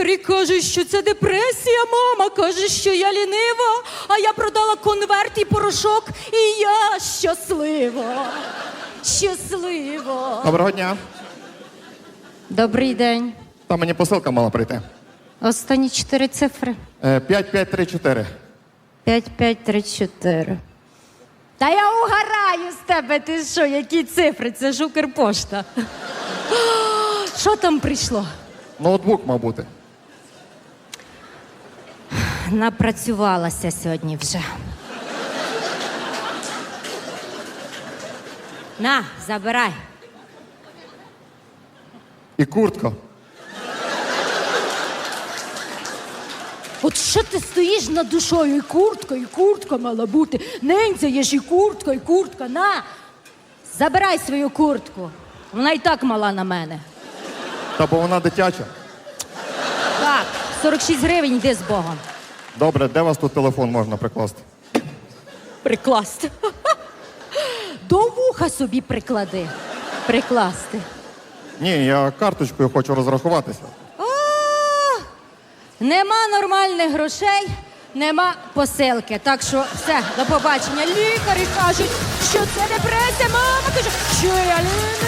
Лікарі кажуть, що це депресія, мама каже, що я лінива, а я продала конверт і порошок, і я щаслива. Щаслива. Доброго дня. Добрий день. Там мені посилка мала прийти. Останні чотири цифри. Е, 5534. 5534. Та я угораю з тебе, ти що, які цифри? Це ж Укрпошта. Що там прийшло? Ноутбук, мав бути. Напрацювалася сьогодні вже. На, забирай. І куртка. От що ти стоїш над душою? І куртка, і куртка мала бути. Ненця є ж і куртка, і куртка. На. Забирай свою куртку. Вона і так мала на мене. Та бо вона дитяча. Так, 46 гривень, йди з Богом. Добре, де вас тут телефон можна прикласти? Прикласти. До вуха собі приклади. Прикласти. Ні, я карточкою хочу розрахуватися. О, нема нормальних грошей, нема посилки. Так що все, до побачення. Лікарі кажуть, що це депресія. Мама каже, що я лінива.